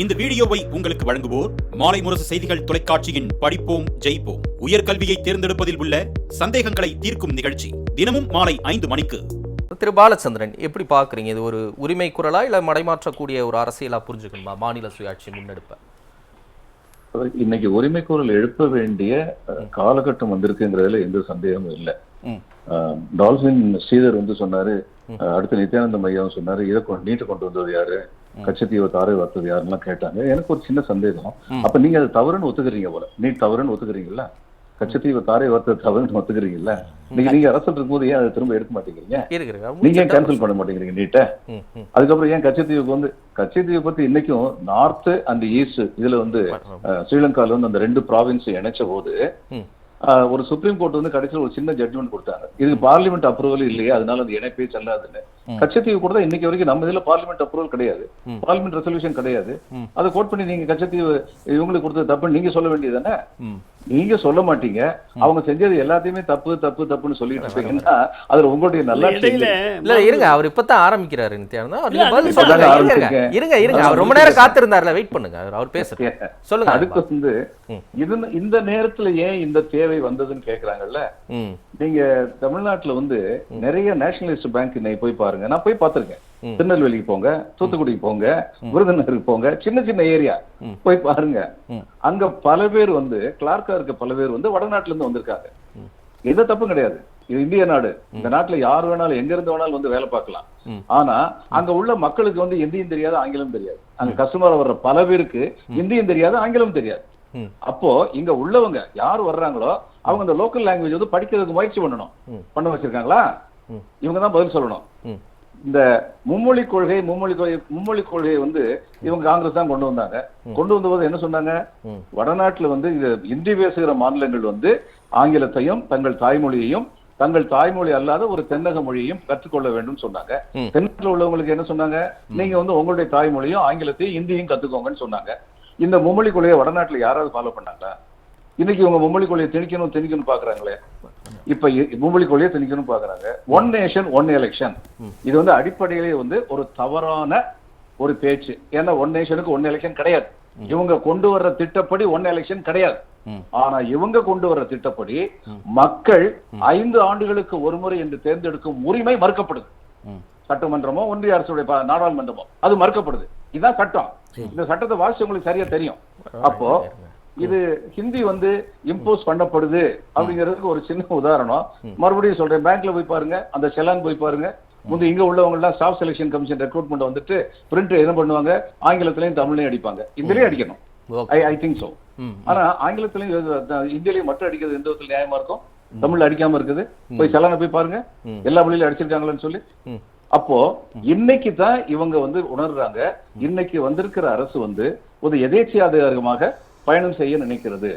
இந்த வீடியோவை உங்களுக்கு வழங்குவோர் மாலை முரசு செய்திகள் தொலைக்காட்சியின் படிப்போம் ஜெயிப்போம். உயர்கல்வியை தேர்ந்தெடுப்பதில் உள்ள சந்தேகங்களை தீர்க்கும் நிகழ்ச்சி தினமும் மாலை ஐந்து மணிக்கு. திரு பாலச்சந்திரன் எப்படி பார்க்குறீங்க? இது ஒரு உரிமை குரலா இல்லை மடைமாற்றக்கூடிய ஒரு அரசியலா புரிஞ்சுக்கணுமா? மாநில சுயாட்சி முன்னெடுப்ப. இன்னைக்கு உரிமை குரல் எழுப்ப வேண்டிய காலகட்டம் வந்திருக்குங்கிறதுல எந்த சந்தேகமும் இல்லை. டால்பின் ஸ்ரீதர் வந்து சொன்னாரு அடுத்து நித்யானந்த மையாவும் சொன்னாரு இதை கொண்டு நீட்டு கொண்டு வந்தது யாரு? கச்சத்தீவை தாரை வார்த்தது யாருலாம் கேட்டாங்க. எனக்கு ஒரு சின்ன சந்தேகம். அப்ப நீங்க அது தவறுன்னு ஒத்துக்கிறீங்க போல. நீட் தவறுன்னு ஒத்துக்கிறீங்களா கச்சத்தீவை தாரை வார்த்தது தவறுன்னு ஒத்துக்கிறீங்களா நீங்க நீங்க அரசு இருக்கும்போது ஏன் அதை திரும்ப எடுக்க மாட்டேங்கிறீங்க? நீங்க ஏன் கேன்சல் பண்ண மாட்டேங்கிறீங்க நீட்டை? அதுக்கப்புறம் ஏன் கச்சத்தீவுக்கு வந்து கச்சத்தீவை பத்தி இன்னைக்கும் நார்த் அண்ட் ஈஸ்ட் இதுல வந்து ஸ்ரீலங்கால வந்து அந்த ரெண்டு ப்ராவின்ஸ் இணைச்ச போது ஒரு சுப்ரீம் கோர்ட் வந்து கடைசியில் ஒரு சின்ன ஜட்மெண்ட் கொடுத்தாங்க. இதுக்கு பார்லிமெண்ட் அப்ரூவல் இல்லையே அதனால அந்த இணைப்பே செல்லாதுன்னு. கச்சத்தீவு கூட தான் இன்னைக்கு வரைக்கும் நம்ம இதுல பார்லிமெண்ட் அப்ரூவல் கிடையாது. பார்லிமெண்ட் ரெசல்யூஷன் கிடையாது. அதை கோட் பண்ணி நீங்க கச்சத்தீவு இவங்களுக்கு கொடுத்தது தப்புன்னு நீங்க சொல்ல வேண்டியது தானே நீங்க சொல்ல மாட்டீங்க. அவங்க செஞ்சது எல்லாத்தையுமே தப்பு தப்பு தப்புன்னு சொல்லிட்டு இருப்பீங்கன்னா அதுல உங்களுடைய இடையில இல்ல. இருங்க அவர் இப்பதான் ஆரம்பிக்கிறாரு இருங்க. இருங்க. அவர் ரொம்ப நேரம் காத்திருந்தாருல வெயிட் பண்ணுங்க. அவர் பேசுறாரு சொல்லுங்க. அதுக்கு வந்து. இது இந்த நேரத்துல ஏன் இந்த தேவை வந்ததுன்னு கேக்குறாங்கல்ல? நீங்க தமிழ்நாட்டுல வந்து நிறைய நேஷனலிஸ்ட் பேங்க் இன்னைக்கு போய் பாருங்க. நான் போய் பார்த்திருக்கேன். திருநெல்வேலிக்கு போங்க தூத்துக்குடிக்கு போங்க விருதுநகருக்கு போங்க சின்ன சின்ன ஏரியா. போய் பாருங்க. அங்க பல பேர் வந்து கிளார்க்கா இருக்க பல பேர் வந்து வடநாட்டுல இருந்து வந்திருக்காங்க. எந்த தப்பும் கிடையாது. இது இந்திய நாடு. இந்த நாட்டுல யார் வேணாலும் எங்க இருந்து வேணாலும் வந்து வேலை பார்க்கலாம். ஆனா அங்க உள்ள மக்களுக்கு வந்து இந்தியும் தெரியாது ஆங்கிலம் தெரியாது. அங்க கஸ்டமர் வர்ற பல பேருக்கு இந்தியும் தெரியாது ஆங்கிலம் தெரியாது. அப்போ இங்க உள்ளவங்க யார் வர்றாங்களோ அவங்க அந்த லோக்கல் லாங்குவேஜ் வந்து படிக்கிறதுக்கு முயற்சி பண்ணணும். பண்ண வச்சிருக்காங்களா. இவங்க தான் பதில் சொல்லணும். இந்த மும்மொழி கொள்கை மும்மொழி கொள்கை மும்மொழி கொள்கையை வந்து இவங்க காங்கிரஸ் தான் கொண்டு வந்தாங்க. கொண்டு வந்தபோது என்ன சொன்னாங்க. வடநாட்டுல வந்து இந்தி பேசுகிற மாநிலங்கள் வந்து ஆங்கிலத்தையும் தங்கள் தாய்மொழியையும் தங்கள் தாய்மொழி அல்லாத ஒரு தென்னக மொழியையும் கற்றுக்கொள்ள வேண்டும் சொன்னாங்க. தென்னாட்டுல உள்ளவங்களுக்கு என்ன சொன்னாங்க? நீங்க வந்து உங்களுடைய தாய்மொழியும் ஆங்கிலத்தையும் இந்தியும் கத்துக்கோங்கன்னு சொன்னாங்க. இந்த மும்மொழி கொள்கையை வடநாட்டுல யாராவது ஃபாலோ பண்ணாங்களா? இன்னைக்கு இவங்க மும்மொழி கொள்கையை திணிக்கணும் திணிக்கணும் பாக்குறாங்களே. இப்ப மும்மொழி கொள்கையை திணிக்கணும் பாக்குறாங்க. ஒன் நேஷன் ஒன் எலெக்ஷன் இது வந்து அடிப்படையிலே வந்து ஒரு தவறான ஒரு பேச்சு. ஏன்னா ஒன் நேஷனுக்கு ஒன் எலெக்ஷன் கிடையாது. இவங்க கொண்டு வர்ற திட்டப்படி ஒன் எலெக்ஷன் கிடையாது. ஆனா இவங்க கொண்டு வர்ற திட்டப்படி மக்கள் ஐந்து ஆண்டுகளுக்கு ஒரு முறை என்று தேர்ந்தெடுக்கும் உரிமை மறுக்கப்படுது. சட்டமன்றமோ ஒன்றிய அரசுடைய நாடாளுமன்றமோ அது மறுக்கப்படுது. இதுதான் சட்டம். இந்த சட்டத்தை வாசிச்சு உங்களுக்கு சரியா தெரியும். அப்போ இது ஹிந்தி வந்து இம்போஸ் பண்ணப்படுது அப்படிங்கிறதுக்கு ஒரு சின்ன உதாரணம். மறுபடியும் சொல்றேன் பேங்க்ல போய் பாருங்க அந்த செலான் போய் பாருங்க. முந்தி இங்க உள்ளவங்க எல்லாம் ஸ்டாஃப் செலெக்ஷன் கமிஷன் ரெக்ரூட்மெண்ட் வந்துட்டு பிரிண்ட் என்ன பண்ணுவாங்க ஆங்கிலத்திலையும் தமிழ்லையும் அடிப்பாங்க. இந்திலையும் அடிக்கணும். ஐ ஐ திங்க் சோ ஆனா ஆங்கிலத்திலையும் இந்தியிலையும் மட்டும் அடிக்கிறது எந்த விதத்துல நியாயமா இருக்கும்? தமிழ்ல அடிக்காம இருக்குது. போய் செலானை போய் பாருங்க. எல்லா மொழியிலும் அடிச்சிருக்காங்களான்னு சொல்லி. அப்போ இன்னைக்கு தான் இவங்க வந்து உணர்றாங்க. இன்னைக்கு வந்திருக்கிற அரசு வந்து ஒரு எதேச்சியாதிகாரமாக பயணம் செய்ய நினைக்கிறது.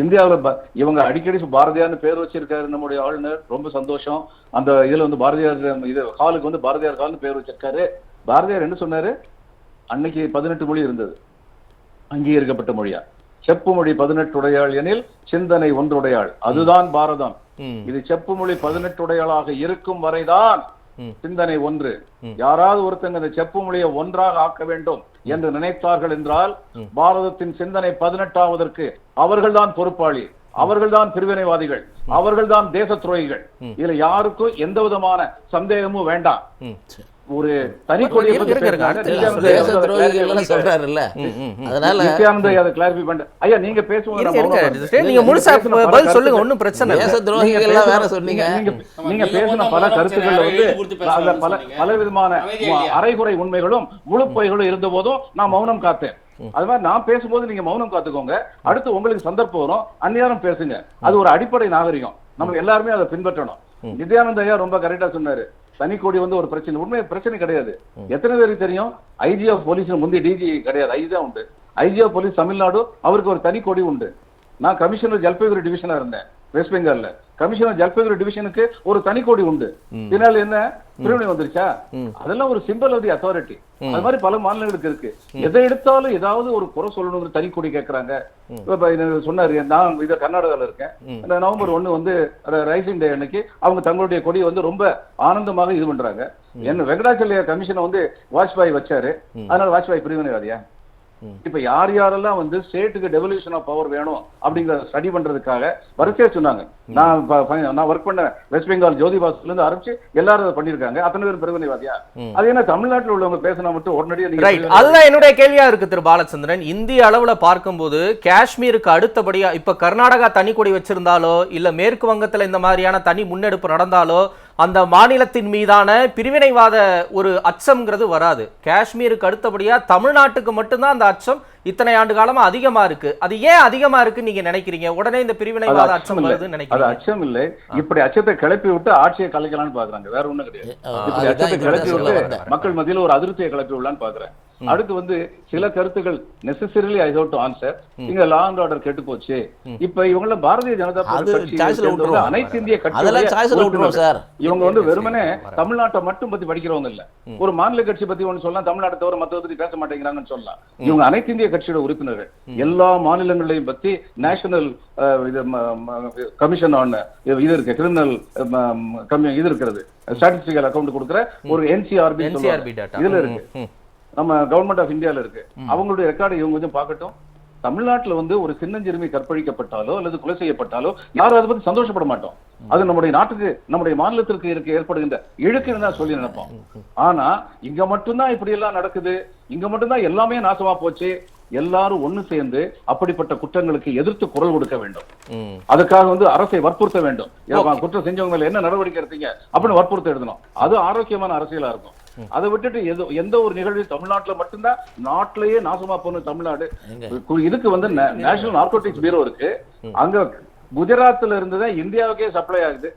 இந்தியாவுல இவங்க அடிக்கடி பாரதியார்னு பேர் வச்சிருக்காரு நம்முடைய ஆளுநர். ரொம்ப சந்தோஷம். அந்த இதுல வந்து பாரதியார் இது காலுக்கு வந்து பாரதியார் கால்னு பேர் வச்சிருக்காரு. பாரதியார் என்ன சொன்னாரு? அன்னைக்கு பதினெட்டு மொழி இருந்தது. அங்கீகரிக்கப்பட்ட மொழியா. செப்பு மொழி பதினெட்டுடையாள் எனில் சிந்தனை ஒன்றுடையாள். அதுதான் பாரதம். இது செப்பு மொழி பதினெட்டுடையாளாக இருக்கும் வரைதான். சிந்தனை ஒன்று. யாராவது ஒருத்தங்க இந்த செப்பு மொழியை ஒன்றாக ஆக்க வேண்டும் என்று நினைத்தார்கள் என்றால் பாரதத்தின் சிந்தனை பதினெட்டாவதற்கு அவர்கள்தான் பொறுப்பாளி அவர்கள்தான் பிரிவினைவாதிகள் அவர்கள்தான் தேச துரோகிகள். இதுல யாருக்கும் எந்த விதமான சந்தேகமும் வேண்டாம். ஒரு தனி கொடியை. சொல்றாருல்ல. அதனால நித்யானந்த அதை கிளாரிஃபை பண்ண. ஐயா நீங்க நீங்க முழுசா பதில் சொல்லுங்க ஒண்ணும் பிரச்சனை தேச இல்லை துரோகிகள் எல்லாம் வேற சொன்னீங்க. நீங்க பேசின பல கருத்துக்கள்ல வந்து பல. பல விதமான? அரைகுறை உண்மைகளும் முழுப்பைகளும் இருந்த போதும் நான் மௌனம் காத்தேன். அது மாதிரி நான் பேசும்போது நீங்க மௌனம் காத்துக்கோங்க. அடுத்து உங்களுக்கு சந்தர்ப்பம் வரும். அந்நேரம் பேசுங்க. அது ஒரு அடிப்படை நாகரிகம். நம்ம எல்லாருமே அதை பின்பற்றணும். நித்யானந்த ஐயா ரொம்ப கரெக்டா சொன்னாரு. தனி கொடி வந்து ஒரு பிரச்சனை. உண்மை பிரச்சனை கிடையாது. எத்தனை பேருக்கு தெரியும்? ஐஜி ஆஃப் போலீஸ் முந்தி டிஜி கிடையாது. ஐஜி தான் உண்டு. ஐஜி ஆஃப் போலீஸ் தமிழ்நாடு அவருக்கு ஒரு தனி கொடி உண்டு. நான் கமிஷனர் ஜல்பைகுரி டிவிஷனா இருந்தேன் வெஸ்ட் பெங்கால்ல கமிஷனர் ஜல்பைகுரி டிவிஷனுக்கு ஒரு தனி கொடி உண்டு. இதனால என்ன? பிரிவினை வந்துருச்சா? அதெல்லாம் ஒரு சிம்பிள் ஆஃப் தி அத்தாரிட்டி அது மாதிரி பல மாநிலங்களுக்கு இருக்கு. எதை எடுத்தாலும் ஏதாவது ஒரு குறை சொல்லணுங்கிற தனி கொடி கேட்கறாங்க இப்ப சொன்னாரு நான் இத கர்நாடகால இருக்கேன். நவம்பர் ஒண்ணு வந்து ரைசிங் டே அன்னைக்கு அவங்க தங்களுடைய கொடியை வந்து ரொம்ப ஆனந்தமாக இது பண்றாங்க. என்ன வெங்கடாச்சலிய கமிஷனை வந்து வாஜ்பாய் வச்சாரு. அதனால வாஜ்பாய் பிரிவினைவாதியா? இப்ப யார் யாரெல்லாம் வந்து ஸ்டேட்டுக்கு டெவல்யூஷன் ஆஃப் பவர் வேணும் அப்படிங்கறத ஸ்டடி பண்றதுக்காக வரிசையா சொன்னாங்க. நான் நான் ஒர்க் பண்ண வெஸ்ட் பெங்கால் ஜோதி பாஸ்ல இருந்து ஆரம்பிச்சு எல்லாரும் அதை பண்ணிருக்காங்க அத்தனை பேர் பிரிவினைவாதியா அது என்ன தமிழ்நாட்டுல உள்ளவங்க பேசினா மட்டும் உடனடியா நீங்க ரைட் அதுதான் என்னுடைய கேள்வியா இருக்கு திரு பாலச்சந்திரன். இந்திய அளவுல பார்க்கும்போது காஷ்மீருக்கு அடுத்தபடியா இப்ப கர்நாடகா தனி கொடி வச்சிருந்தாலோ இல்ல மேற்கு வங்கத்துல இந்த மாதிரியான தனி முன்னெடுப்பு நடந்தாலோ அந்த மாநிலத்தின் மீதான பிரிவினைவாத ஒரு அச்சம்ங்கிறது வராது. காஷ்மீருக்கு அடுத்தபடியா தமிழ்நாட்டுக்கு மட்டும்தான் அந்த அச்சம் இத்தனை ஆண்டு காலமா அதிகமா இருக்கு. அது ஏன் அதிகமா இருக்குன்னு நீங்க நினைக்கிறீங்க? உடனே இந்த பிரிவினைவாத அச்சம். வருதுன்னு அது நினைக்கிறீங்க அச்சம் இல்லை. இப்படி அச்சத்தை கிளப்பி விட்டு ஆட்சியை கலைக்கலாம்னு பாக்குறாங்க. வேற ஒண்ணும் கிடையாது. இப்படி அச்சத்தை கிளப்பி விட்டு. மக்கள் மத்தியில ஒரு அதிருப்தியை கிளப்பி விடலான்னு பாக்குறேன். அடுத்து வந்து சில கருத்துக்கள் necessarily I have to answer இங்க லா அண்ட் ஆர்டர் கெட்டு போச்சு இப்ப இவங்கள பாரதிய ஜனதா கட்சி. அனைத்து இந்திய சார். இவங்க வந்து வெறுமனே தமிழ்நாட்டை மட்டும் பத்தி படிக்கிறவங்க இல்ல. ஒரு மாநில கட்சி பத்தி ஒண்ணு சொல்லலாம் தமிழ்நாட்டை தவிர மத்த பத்தி பேச மாட்டேங்கிறாங்கன்னு சொல்லலாம். இவங்க அனைத்து இந்திய கட்சியோட உறுப்பினர்கள். எல்லா மாநிலங்களையும் பத்தி நேஷனல் இது கமிஷன் ஆன் இது இருக்கு கிரிமினல் இது இருக்கிறது. ஸ்டாட்டிஸ்டிக்கல் அக்கவுண்ட் கொடுக்கிற ஒரு என்சிஆர்பி. இதுல இருக்கு. நம்ம கவர்மெண்ட் ஆஃப் இந்தியால இருக்கு. அவங்களுடைய ரெக்கார்டு இவங்க கொஞ்சம் பார்க்கட்டும். தமிழ்நாட்டுல வந்து ஒரு சின்னஞ்சிறுமி கற்பழிக்கப்பட்டாலோ அல்லது கொலை செய்யப்பட்டாலோ யாரும் அதை பத்தி சந்தோஷப்பட மாட்டோம். அது நம்முடைய நாட்டுக்கு நம்முடைய மாநிலத்திற்கு இருக்க ஏற்படுகின்ற இழுக்குன்னு தான் சொல்லி நினைப்போம். ஆனா இங்க மட்டும்தான் இப்படி எல்லாம் நடக்குது. இங்க மட்டும்தான் எல்லாமே நாசமா போச்சு. எல்லாரும் ஒண்ணு சேர்ந்து அப்படிப்பட்ட குற்றங்களுக்கு எதிர்த்து குரல் கொடுக்க வேண்டும். அதுக்காக வந்து அரசை வற்புறுத்த வேண்டும். குற்றம் செஞ்சவங்க மேல என்ன நடவடிக்கை எடுத்தீங்க? அப்படின்னு வற்புறுத்த எழுதணும். அது ஆரோக்கியமான அரசியலா இருக்கும். அதை விட்டுட்டு எது எந்த ஒரு நிகழ்வு தமிழ்நாட்டுல மட்டும்தான் நாட்டிலேயே நாசமா போன தமிழ்நாடு. இதுக்கு வந்து நேஷனல் நார்கோட்டிக்ஸ் பீரோ இருக்கு. அங்க குஜராத்ல இருந்துதான் இந்தியாவுக்கே சப்ளை ஆகுது.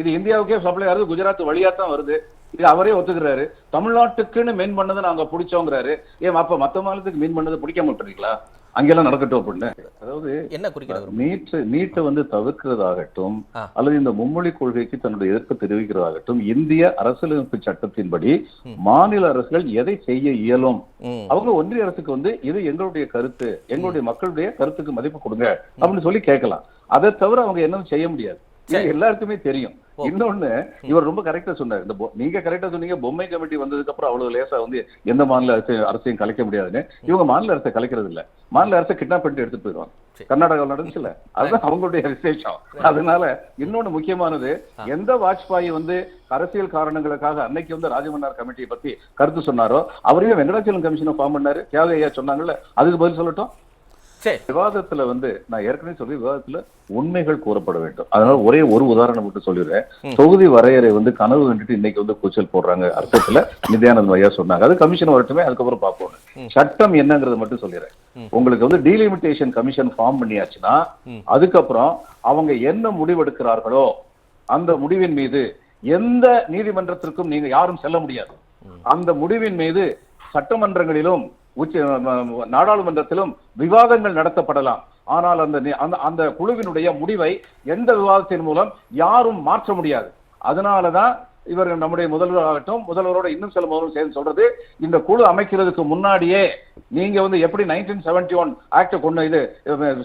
இது இந்தியாவுக்கே சப்ளை ஆகுது குஜராத் வழியா தான் வருது. இது அவரே ஒத்துக்கிறாரு. தமிழ்நாட்டுக்குன்னு மீன் பண்ணதை நாங்க பிடிச்சோங்கிறாரு. ஏன் அப்ப மத்த மாநிலத்துக்கு மீன் பண்ணதை பிடிக்காம விட்டுறீங்களா? அங்கெல்லாம் நடக்கட்டும் அப்படின்னு. அதாவது என்ன குறிக்கிறது நீட் நீட்டை வந்து தவிர்க்கிறதாகட்டும். அல்லது இந்த மும்மொழி கொள்கைக்கு தன்னுடைய எதிர்ப்பு தெரிவிக்கிறதாகட்டும் இந்திய அரசியலமைப்பு சட்டத்தின்படி மாநில அரசுகள் எதை செய்ய இயலும். அவங்க ஒன்றிய அரசுக்கு வந்து இது எங்களுடைய கருத்து எங்களுடைய மக்களுடைய கருத்துக்கு மதிப்பு கொடுங்க அப்படின்னு சொல்லி கேட்கலாம். அதை தவிர அவங்க என்னன்னு செய்ய முடியாது. எல்லாருக்குமே தெரியும். இன்னொன்னு இவர் ரொம்ப கரெக்டா சொன்னார். இந்த நீங்க கரெக்டா சொன்னீங்க பொம்மை கமிட்டி வந்ததுக்கு அப்புறம் அவ்வளவு லேசா வந்து எந்த மாநில அரசு அரசையும் கலைக்க முடியாதுன்னு. இவங்க மாநில அரசை கலைக்கிறது இல்ல. மாநில அரசை கிட்னாப் பண்ணிட்டு எடுத்துட்டு போயிடுவாங்க. கர்நாடகாவில் நடந்துச்சுல அதுதான் அவங்களுடைய விசேஷம். அதனால இன்னொன்னு முக்கியமானது எந்த வாஜ்பாய் வந்து அரசியல் காரணங்களுக்காக அன்னைக்கு வந்து ராஜமன்னார் கமிட்டியை பத்தி கருத்து சொன்னாரோ அவரையும் வெங்கடாச்சலம் கமிஷனை ஃபார்ம் பண்ணாரு. தியாகையா சொன்னாங்கல்ல அதுக்கு பதில் சொல்லட்டும். விவாதத்துல வந்து நான் ஏற்கனவே சொல்லி விவாதத்துல உண்மைகள் கூறப்பட வேண்டும். அதனால ஒரே ஒரு உதாரணம் மட்டும் சொல்லிடுறேன். தொகுதி வரையறை வந்து கனவு கண்டுட்டு இன்னைக்கு வந்து கூச்சல் போடுறாங்க அர்த்தத்துல நித்யானந்த் ஐயா சொன்னாங்க. அது கமிஷன் வரட்டுமே அதுக்கப்புறம் பார்ப்போம். சட்டம் என்னங்கறத மட்டும் சொல்லிடுறேன். உங்களுக்கு வந்து டீலிமிட்டேஷன் கமிஷன் ஃபார்ம் பண்ணியாச்சுன்னா அதுக்கப்புறம் அவங்க என்ன முடிவெடுக்கிறார்களோ அந்த முடிவின் மீது எந்த நீதிமன்றத்திற்கும் நீங்க யாரும் செல்ல முடியாது. அந்த முடிவின் மீது சட்டமன்றங்களிலும் உச்ச நாடாளுமன்றத்திலும் விவாதங்கள் நடத்தப்படலாம். ஆனால் அந்த அந்த அந்த குழுவினுடைய முடிவை எந்த விவாதத்தின் மூலம் யாரும் மாற்ற முடியாது. அதனாலதான் இவர் நம்முடைய முதல்வராகட்டும் முதல்வரோட இன்னும் சில முதல்வர் சேர்ந்து சொல்றது இந்த குழு அமைக்கிறதுக்கு முன்னாடியே நீங்க வந்து எப்படி நைன்டீன் செவன்டி ஒன் ஆக்ட கொண்டு இது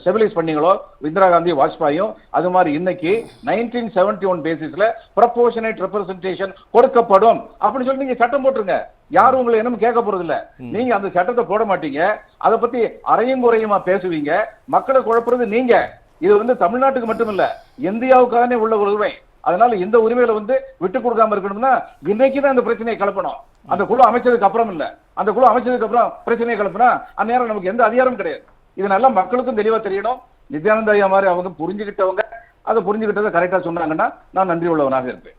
ஸ்டெபிலைஸ் பண்ணீங்களோ இந்திரா காந்தி வாஜ்பாயும் அது மாதிரி இன்னைக்கு நைன்டீன் செவன்டி ஒன் பேசிஸ்ல ப்ரப்போர்ஷனேட் ரெப்ரசன்டேஷன் கொடுக்கப்படும் அப்படின்னு சொல்லி நீங்க சட்டம் போட்டுருங்க. யாரும் உங்களை என்னமோ கேட்க போறது இல்ல நீங்க அந்த சட்டத்தை போட மாட்டீங்க. அதை பத்தி அரையும் குறையுமா பேசுவீங்க. மக்களை குழப்புறது நீங்க. இது வந்து தமிழ்நாட்டுக்கு மட்டும் இல்ல இந்தியாவுக்கான உள்ள உரிமை. அதனால இந்த உரிமையில வந்து விட்டு கொடுக்காம இருக்கணும்னா இன்னைக்கு தான் இந்த பிரச்சனையை கலப்பணும் அந்த குழு அமைச்சதுக்கு அப்புறம் இல்ல. அந்த குழு அமைச்சதுக்கு அப்புறம் பிரச்சனையை கிளப்பினா அந்நேரம் நமக்கு எந்த அதிகாரமும் கிடையாது. இது நல்லா மக்களுக்கும் தெளிவா தெரியணும். நித்யானந்த ஐயா மாதிரி அவங்க புரிஞ்சுக்கிட்டவங்க அதை புரிஞ்சுக்கிட்டதை கரெக்டா சொன்னாங்கன்னா நான் நன்றி உள்ளவனாக இருப்பேன்.